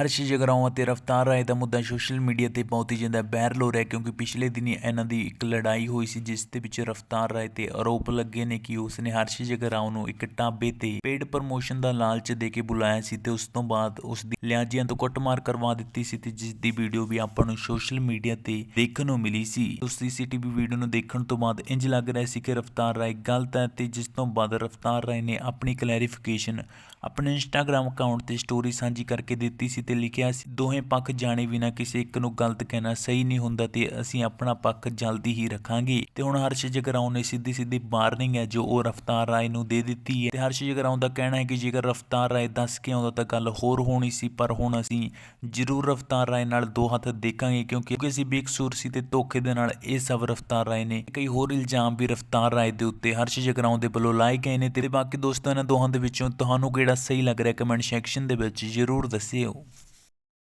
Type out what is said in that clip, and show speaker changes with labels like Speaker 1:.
Speaker 1: ਹਰਸ਼ ਜਗਰਾਉਂ ਅਤੇ ਰਫਤਾਰ ਰਾਏ ਦਾ ਮੁੱਦਾ ਸੋਸ਼ਲ ਮੀਡੀਆ ਤੇ ਬਹੁਤ ਹੀ ਜ਼ਿਆਦਾ ਵਾਇਰਲ ਹੋ ਰਿਹਾ ਕਿਉਂਕਿ ਪਿਛਲੇ ਦਿਨੀ ਇਹਨਾਂ ਦੀ ਇੱਕ ਲੜਾਈ ਹੋਈ ਸੀ ਜਿਸ ਦੇ ਵਿੱਚ ਰਫਤਾਰ ਰਾਏ ਤੇ ਆਰੋਪ ਲੱਗੇ ਨੇ ਕਿ ਉਸਨੇ ਹਰਸ਼ ਜਗਰਾਉਂ ਨੂੰ ਇੱਕ ਢਾਬੇ ਤੇ ਪੇਡ ਪ੍ਰਮੋਸ਼ਨ ਦਾ ਲਾਲਚ ਦੇ ਕੇ ਬੁਲਾਇਆ ਸੀ ਤੇ ਉਸ ਤੋਂ ਬਾਅਦ ਉਸ ਦੀ ਲਿਆਜੀਆਂ ਤੋਂ ਕੁੱਟਮਾਰ ਕਰਵਾ ਦਿੱਤੀ ਸੀ ਤੇ ਜਿਸ ਦੀ ਵੀਡੀਓ ਵੀ ਆਪਾਂ ਨੂੰ ਸੋਸ਼ਲ ਮੀਡੀਆ ਤੇ ਦੇਖਣ ਨੂੰ ਮਿਲੀ ਸੀ। ਉਸ ਸੀਸੀਟੀਵੀ ਵੀਡੀਓ ਨੂੰ ਦੇਖਣ ਤੋਂ ਬਾਅਦ ਇੰਜ ਲੱਗ ਰਿਹਾ ਸੀ ਕਿ ਰਫਤਾਰ ਰਾਏ ਗਲਤ ਹੈ ਤੇ ਜਿਸ ਤੋਂ ਬਾਅਦ ਰਫਤਾਰ ਰਾਏ ਨੇ ਆਪਣੀ ਕਲੈਰੀਫਿਕੇਸ਼ਨ ਆਪਣੇ ਇੰਸਟਾਗ੍ਰam ਅਕਾਊਂਟ ਤੇ ਸਟੋਰੀ ਸਾਂਝੀ ਕਰਕੇ ਦਿੱਤੀ ਸੀ ਤੇ ਲਿਖਿਆ ਸੀ, ਦੋਹੇ ਪੱਖ ਜਾਣੇ ਬਿਨਾ ਕਿਸੇ ਇੱਕ ਨੂੰ ਗਲਤ ਕਹਿਣਾ ਸਹੀ ਨਹੀਂ ਹੁੰਦਾ ਤੇ ਅਸੀਂ ਆਪਣਾ ਪੱਖ ਜਲਦੀ ਹੀ ਰੱਖਾਂਗੇ। ਤੇ ਹੁਣ ਹਰਸ਼ ਜਗਰਾਉਂ ਨੇ ਸਿੱਧੀ ਸਿੱਧੀ ਵਾਰਨਿੰਗ ਹੈ, ਜੋ ਉਹ ਰਫਤਾਰ ਰਾਏ ਨੂੰ ਦੇ ਦਿੱਤੀ ਹੈ। ਤੇ ਹਰਸ਼ ਜਗਰਾਉਂ ਦਾ ਕਹਿਣਾ ਹੈ ਕਿ ਜੇਕਰ ਰਫਤਾਰ ਰਾਏ ਦੱਸ ਕੇ ਆਉਂਦਾ ਤਾਂ ਗੱਲ ਹੋਰ ਹੋਣੀ ਸੀ, ਪਰ ਹੁਣ ਅਸੀਂ ਜ਼ਰੂਰ ਰਫਤਾਰ ਰਾਏ ਨਾਲ ਦੋ ਹੱਥ ਦੇਖਾਂਗੇ, ਕਿਉਂਕਿ ਅਸੀਂ ਬੇਕਸੂਰ ਸੀ ਤੇ ਧੋਖੇ ਦੇ ਨਾਲ ਇਹ ਸਭ ਰਫਤਾਰ ਰਾਏ ਨੇ ਕਈ ਹੋਰ ਇਲਜ਼ਾਮ ਵੀ ਰਫਤਾਰ ਰਾਏ ਦੇ ਉੱਤੇ ਹਰਸ਼ ਜਗਰਾਉਂ ਦੇ ਵੱਲੋਂ ਲਾਏ ਗਏ ਨੇ। ਤੇ ਬਾਕੀ ਦੋਸਤਾਂ, ਇਹਨਾਂ ਦੋਹਾਂ ਦੇ ਵਿੱਚੋਂ ਤੁਹਾਨੂੰ ਕਿਹੜਾ ਸਹੀ ਲੱਗ ਰਿਹਾ ਕਮੈਂਟ ਸੈਕਸ਼ਨ ਦੇ ਵਿੱਚ ਜ਼ਰੂਰ ਦੱਸਿਓ।